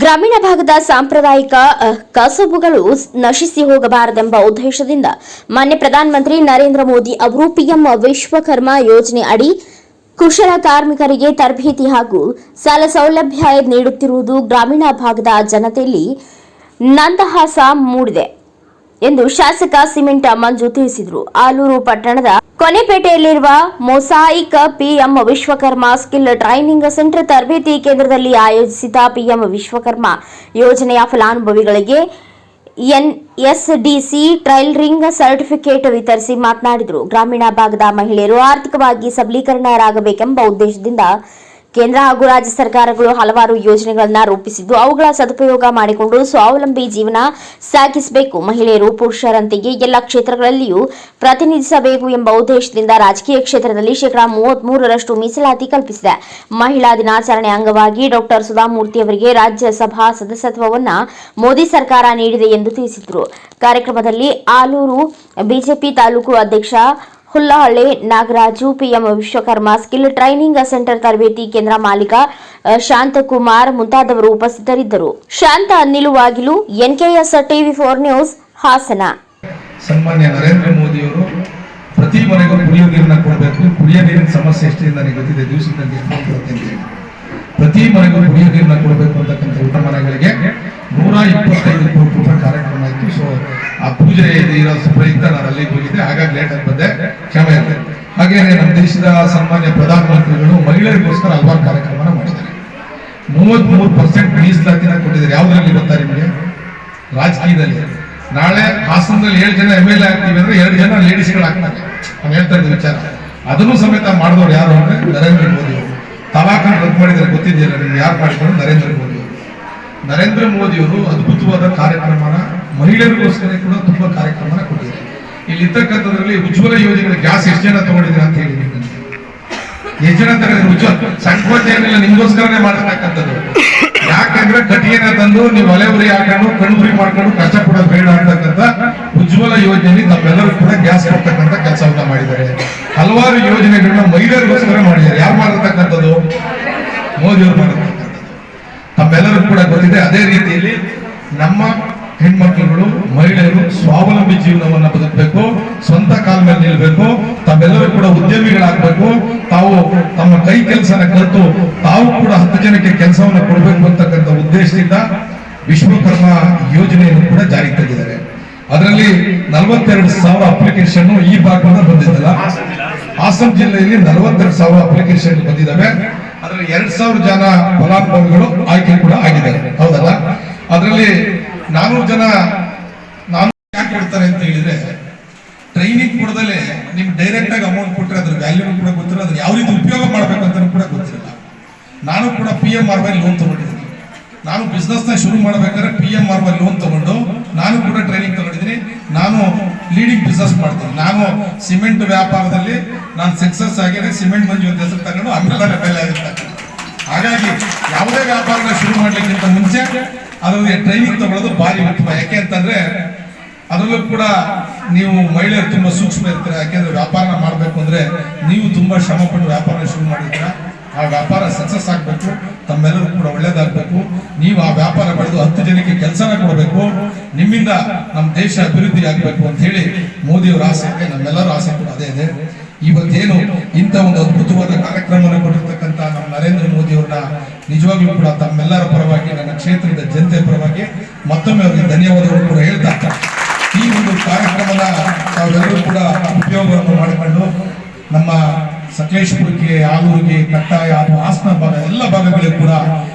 ಗ್ರಾಮೀಣ ಭಾಗದ ಸಾಂಪ್ರದಾಯಿಕ ಕಸಬುಗಳು ನಶಿಸಿ ಹೋಗಬಾರದೆಂಬ ಉದ್ದೇಶದಿಂದ ಮಾನ್ಯ ಪ್ರಧಾನಮಂತ್ರಿ ನರೇಂದ್ರ ಮೋದಿ ಅವರು ಪಿಎಂ ವಿಶ್ವಕರ್ಮ ಯೋಜನೆ ಅಡಿ ಕುಶಲ ಕಾರ್ಮಿಕರಿಗೆ ತರಬೇತಿ ಹಾಗೂ ಸಾಲ ಸೌಲಭ್ಯ ನೀಡುತ್ತಿರುವುದು ಗ್ರಾಮೀಣ ಭಾಗದ ಜನತೆಯಲ್ಲಿ ನಂದಹಾಸ ಮೂಡಿದೆ. ಎಂದು ಶಾಸಕ ಸಿಮೆಂಟ್ ಮಂಜು ತಿಳಿಸಿದರು. ಆಲೂರು ಪಟ್ಟಣದ ಕೊನೆಪೇಟೆಯಲ್ಲಿರುವ mosaic PM Vishwakarma skill training centre ತರಬೇತಿ ಕೇಂದ್ರದಲ್ಲಿ ಆಯೋಜಿಸಿದ ಪಿಎಂ ವಿಶ್ವಕರ್ಮ ಯೋಜನೆಯ ಫಲಾನುಭವಿಗಳಿಗೆ ಎನ್ಎಸ್ಡಿಸಿ ಟ್ರೈಲರಿಂಗ್ ಸರ್ಟಿಫಿಕೇಟ್ ವಿತರಿಸಿ ಮಾತನಾಡಿದರು. ಗ್ರಾಮೀಣ ಭಾಗದ ಮಹಿಳೆಯರು ಆರ್ಥಿಕವಾಗಿ ಸಬಲೀಕರಣರಾಗಬೇಕೆಂಬ ಉದ್ದೇಶದಿಂದ ಕೇಂದ್ರ ಹಾಗೂ ರಾಜ್ಯ ಸರ್ಕಾರಗಳು ಹಲವಾರು ಯೋಜನೆಗಳನ್ನು ರೂಪಿಸಿದ್ದು, ಅವುಗಳ ಸದುಪಯೋಗ ಮಾಡಿಕೊಂಡು ಸ್ವಾವಲಂಬಿ ಜೀವನ ಸಾಗಿಸಬೇಕು. ಮಹಿಳೆಯರು ಪುರುಷರಂತೆಯೇ ಎಲ್ಲ ಕ್ಷೇತ್ರಗಳಲ್ಲಿಯೂ ಪ್ರತಿನಿಧಿಸಬೇಕು ಎಂಬ ಉದ್ದೇಶದಿಂದ ರಾಜಕೀಯ ಕ್ಷೇತ್ರದಲ್ಲಿ ಶೇಕಡಾ ಮೂವತ್ಮೂರರಷ್ಟು ಮೀಸಲಾತಿ ಕಲ್ಪಿಸಿದೆ. ಮಹಿಳಾ ದಿನಾಚರಣೆ ಅಂಗವಾಗಿ ಡಾಕ್ಟರ್ ಸುಧಾಮೂರ್ತಿ ಅವರಿಗೆ ರಾಜ್ಯಸಭಾ ಸದಸ್ಯತ್ವವನ್ನ ಮೋದಿ ಸರ್ಕಾರ ನೀಡಿದೆ ಎಂದು ತಿಳಿಸಿದರು. ಕಾರ್ಯಕ್ರಮದಲ್ಲಿ ಆಲೂರು ಬಿಜೆಪಿ ತಾಲೂಕು ಅಧ್ಯಕ್ಷ Hullahalli Nagaraju, PM Vishwakarma skill training centre ತರಬೇತಿ ಕೇಂದ್ರ ಮಾಲೀಕ ಶಾಂತಕುಮಾರ್ ಮುಂತಾದವರು ಉಪಸ್ಥಿತರಿದ್ದರು. ಶಾಂತ, ನಿಲುವಾಗಿಲು, NKS TV four news, Hassan. ಸನ್ಮಾನ್ಯ ನರೇಂದ್ರ ಮೋದಿಯವರು, ಪ್ರತಿ ಮನೆಗೂ ಕುಡಿಯೋ ನೀರನ್ನ ಕೊಡಬೇಕು. ಕುಡಿಯೋ ನೀರಿನ ಸಮಸ್ಯೆ ಎಷ್ಟಿದೆ ನನಗೆ ಗೊತ್ತಿದೆ. ದಿವಸದಲ್ಲಿ. ಪ್ರತಿ ಮನೆಗೂ ಕುಡಿಯೋ ನೀರನ್ನ ಕೊಡಬೇಕು ಅಂತಕ್ಕಂಥ ಊಟ ಮನೆಗಳಿಗೆ ನೂರ ಇಪ್ಪತ್ತೈದು ಕೋಟಿ ರೂಪಾಯಿ ಕಾರ್ಯಕ್ರಮ ಇತ್ತು. ಸೊ ಆ ಪೂಜೆ ಇರೋ ಪ್ರಯುಕ್ತ ನಾನು ಅಲ್ಲಿಗೆ ಹೋಗಿದ್ದೆ ಹಾಗಾಗಿ ಲೇಟ್ ಆಗಿ ಬಂದೆ. ಕ್ಷಮೆ ಇರಲಿ ಹಾಗೇನೆ ನಮ್ಮ ದೇಶದ ಸನ್ಮಾನ್ಯ ಪ್ರಧಾನಮಂತ್ರಿಗಳು ಮಹಿಳೆಯರಿಗೋಸ್ಕರ ಹಲವಾರು ಕಾರ್ಯಕ್ರಮನ ಮಾಡಿದ್ದಾರೆ. ಮೂವತ್ಮೂರು ಪರ್ಸೆಂಟ್ ಮೀಸಲಾತಿನ ಕೊಟ್ಟಿದ್ದಾರೆ. ಯಾವ್ದ್ರಲ್ಲಿ ಗೊತ್ತಾ ನಿಮಗೆ? ರಾಜಕೀಯದಲ್ಲಿ. ನಾಳೆ ಹಾಸನದಲ್ಲಿ ಏಳು ಜನ ಎಂ ಎಲ್ ಎ ಆಗ್ತೀವಿ ಅಂದ್ರೆ ಎರಡು ಜನ ಲೇಡೀಸ್ಗಳು ಆಗ್ತಾರೆ ನಾವು ಹೇಳ್ತಾ ಇದ್ದ ವಿಚಾರ. ಅದನ್ನು ಸಮೇತ ಮಾಡಿದವರು ಯಾರು ಅಂದ್ರೆ ನರೇಂದ್ರ ಮೋದಿ ಅವರು. ತಲಾಖಾನ ರದ್ದು ಮಾಡಿದ್ರೆ ಗೊತ್ತಿದೆಯಲ್ಲ ನಿಮ್ಗೆ ಯಾರು ಮಾಡಿದ್ರು ನರೇಂದ್ರ ಮೋದಿ ಅವರು. ನರೇಂದ್ರ ಮೋದಿ ಅವರು ಅದ್ಭುತವಾದ ಕಾರ್ಯಕ್ರಮನ ಮಹಿಳೆಯರಿಗೋಸ್ಕರ ಕೂಡ ತುಂಬಾ ಕಾರ್ಯಕ್ರಮನ ಕೊಟ್ಟಿದ್ದಾರೆ. ಇಲ್ಲಿ ಇರ್ತಕ್ಕಂಥದ್ರಲ್ಲಿ ಉಜ್ವಲ ಯೋಜನೆ ಗ್ಯಾಸ್ ಎಷ್ಟು ಜನ ತಗೊಂಡಿದ್ದೀರಾ ಅಂತ ಹೇಳಿ ಎಷ್ಟು ಜನ ತಗೊಂಡಿದ್ರೆ ಉಜ್ವಲ ಸಂಕೋಚ ಏನಿಲ್ಲ ನಿಮ್ಗೋಸ್ಕರನೇ ಮಾಡಿರ್ತಕ್ಕಂಥದ್ದು ಯಾಕಂದ್ರೆ ಕಟ್ಟಿಗೆನ ತಂದು ನೀವು ಒಲೆ ಉರಿ ಹಾಕೊಂಡು ಕಣ್ಣುರಿ ಮಾಡ್ಕೊಂಡು ಕಷ್ಟಪಡೋದು ಬೇಡ ಅಂತಕ್ಕಂಥ ಉಜ್ವಲ ಯೋಜನೆ ತಮ್ಮೆಲ್ಲರೂ ಕೂಡ ಗ್ಯಾಸ್ ಕೊಡ್ತಕ್ಕಂಥ ಕೆಲಸವನ್ನ ಮಾಡಿದ್ದಾರೆ. ಹಲವಾರು ಯೋಜನೆಗಳನ್ನ ಮಹಿಳೆಯರಿಗೋಸ್ಕರ ಮಾಡಿದ್ದಾರೆ. ಯಾರು ಮಾಡಿರ್ತಕ್ಕಂಥದ್ದು ಮೋದಿಯವರು ಮಾಡಿರ್ತಕ್ಕಂಥದ್ದು ತಮ್ಮೆಲ್ಲರೂ ಕೂಡ ಗೊತ್ತಿದೆ. ಅದೇ ರೀತಿಯಲ್ಲಿ ನಮ್ಮ ಹೆಣ್ಮಕ್ಳುಗಳು, ಮಹಿಳೆಯರು ಸ್ವಾವಲಂಬಿ ಜೀವನವನ್ನ ಬದುಕಬೇಕು, ಸ್ವಂತ ಕಾಲ ಮೇಲೆ ನಿಲ್ಬೇಕು ತಾವೆಲ್ಲರೂ ಕೂಡ ಉದ್ಯಮಿಗಳಾಗಬೇಕು, ತಾವು ತಮ್ಮ ಕೈ ಕೆಲಸನ ಕಲಿತು ತಾವು ಕೂಡ ಹತ್ತು ಜನಕ್ಕೆ ಕೆಲಸವನ್ನು ಕೊಡಬೇಕು ಅಂತಕ್ಕಂಥ ಉದ್ದೇಶದಿಂದ ವಿಶ್ವಕರ್ಮ ಯೋಜನೆಯನ್ನು ಕೂಡ ಜಾರಿಗೆ ತಂದಿದ್ದಾರೆ. ಅದರಲ್ಲಿ ನಲವತ್ತೆರಡು ಸಾವಿರ ಅಪ್ಲಿಕೇಶನ್ ಈ ಭಾಗದಿಂದ ಬಂದಿದ್ದಲ್ಲ. ಹಾಸನ ಜಿಲ್ಲೆಯಲ್ಲಿ ನಲವತ್ತೆರಡು ಸಾವಿರ ಅಪ್ಲಿಕೇಶನ್ ಬಂದಿದ್ದಾವೆ. ಅದರಲ್ಲಿ ಎರಡ್ ಸಾವಿರ ಜನ ಫಲಾನುಭವಿಗಳು ಆಯ್ಕೆ ಕೂಡ ಆಗಿದ್ದಾರೆ. ಹೌದಲ್ಲ? ಅದರಲ್ಲಿ ನಾನೂರು ಜನ ನಾನು ಯಾಕೆ ಕೊಡ್ತಾರೆ ಅಂತ ಹೇಳಿದ್ರೆ ಟ್ರೈನಿಂಗ್ ಕೊಡದಲ್ಲೇ ನಿಮ್ಗೆ ಡೈರೆಕ್ಟ್ ಆಗಿ ಅಮೌಂಟ್ ಕೊಟ್ಟರೆ ಅದ್ರ ವ್ಯಾಲ್ಯೂ ಕೂಡ ಗೊತ್ತಿಲ್ಲ, ಅದ್ರ ಯಾವ ರೀತಿ ಉಪಯೋಗ ಮಾಡ್ಬೇಕಂತ ಕೂಡ ಗೊತ್ತಿಲ್ಲ. ನಾನು ಕೂಡ P M R Y loan ತಗೊಂಡಿದ್ದೀನಿ. ನಾನು ಬಿಸ್ನೆಸ್ನ ಶುರು ಮಾಡ್ಬೇಕಾದ್ರೆ P M R Y loan ತಗೊಂಡು, ನಾನು ಕೂಡ ಟ್ರೈನಿಂಗ್ ತಗೊಂಡಿದ್ದೀನಿ. ನಾನು ಲೀಡಿಂಗ್ ಬಿಸ್ನೆಸ್ ಮಾಡ್ತೀನಿ. ನಾನು ಸಿಮೆಂಟ್ ವ್ಯಾಪಾರದಲ್ಲಿ ನಾನು ಸಕ್ಸಸ್ ಆಗಿದೆ ಸಿಮೆಂಟ್ ಮಂಜು ಅಂತ ಹೆಸರು ತಗೊಂಡು ಅಮ್ಮೆಲ್ಲ ಬೆಲೆ ಹಾಗಾಗಿ ಯಾವುದೇ ವ್ಯಾಪಾರನ ಶುರು ಮಾಡ್ಲಿಕ್ಕಿಂತ ಮುಂಚೆ ಅದರಲ್ಲಿ ಟ್ರೈನಿಂಗ್ ತಗೊಳ್ಳೋದು ಭಾರಿ ಉತ್ತಮ. ಯಾಕೆ ಅಂತಂದ್ರೆ, ಅದರಲ್ಲೂ ಕೂಡ ನೀವು ಮಹಿಳೆಯರು ತುಂಬಾ ಸೂಕ್ಷ್ಮ ಇರ್ತೀರ? ಯಾಕೆಂದ್ರೆ ವ್ಯಾಪಾರನ ಮಾಡಬೇಕು ಅಂದ್ರೆ ನೀವು ತುಂಬಾ ಶ್ರಮ ಪಟ್ಟು ವ್ಯಾಪಾರ ಶುರು ಮಾಡಿದ್ರ ಆ ವ್ಯಾಪಾರ ಸಕ್ಸಸ್ ಆಗಬೇಕು ತಮ್ಮೆಲ್ಲರೂ ಕೂಡ ಒಳ್ಳೇದಾಗಬೇಕು. ನೀವು ಆ ವ್ಯಾಪಾರ ಬೆಳೆದು ಹತ್ತು ಜನಕ್ಕೆ ಕೆಲಸನ ಕೊಡಬೇಕು. ನಿಮ್ಮಿಂದ ನಮ್ಮ ದೇಶ ಅಭಿವೃದ್ಧಿ ಆಗಬೇಕು ಅಂತ ಹೇಳಿ ಮೋದಿಯವರ ಆಸೆ ನಮ್ಮೆಲ್ಲರ ಆಸೆ ಕೂಡ ಅದೇ ಇದೆ. ಇವತ್ತೇನು ಇಂಥ ಒಂದು ಅದ್ಭುತವಾದ ಕಾರ್ಯಕ್ರಮವನ್ನು ಕೊಟ್ಟಿರ್ತಕ್ಕಂಥ ನಮ್ಮ ನರೇಂದ್ರ ಮೋದಿ ಅವ್ರನ್ನ ನಿಜವಾಗ್ಲೂ ಕೂಡ ತಮ್ಮೆಲ್ಲರ ಪರವಾಗಿ, ನನ್ನ ಕ್ಷೇತ್ರದ ಜನತೆ ಪರವಾಗಿ ಮತ್ತೊಮ್ಮೆ ಅವರಿಗೆ ಧನ್ಯವಾದಗಳು ಕೂಡ ಹೇಳ್ತಾ ಈ ಒಂದು ಕಾರ್ಯಕ್ರಮದ ತಾವೆಲ್ಲರೂ ಕೂಡ ಉಪಯೋಗವನ್ನು ಮಾಡಿಕೊಂಡು ನಮ್ಮ ಸಕಲೇಶ್ಪುರಕ್ಕೆ, ಆಲೂರಿಗೆ, ಕಟ್ಟಾಯ ಅಥವಾ ಹಾಸನ ಭಾಗ ಎಲ್ಲ ಭಾಗಗಳಿಗೂ ಕೂಡ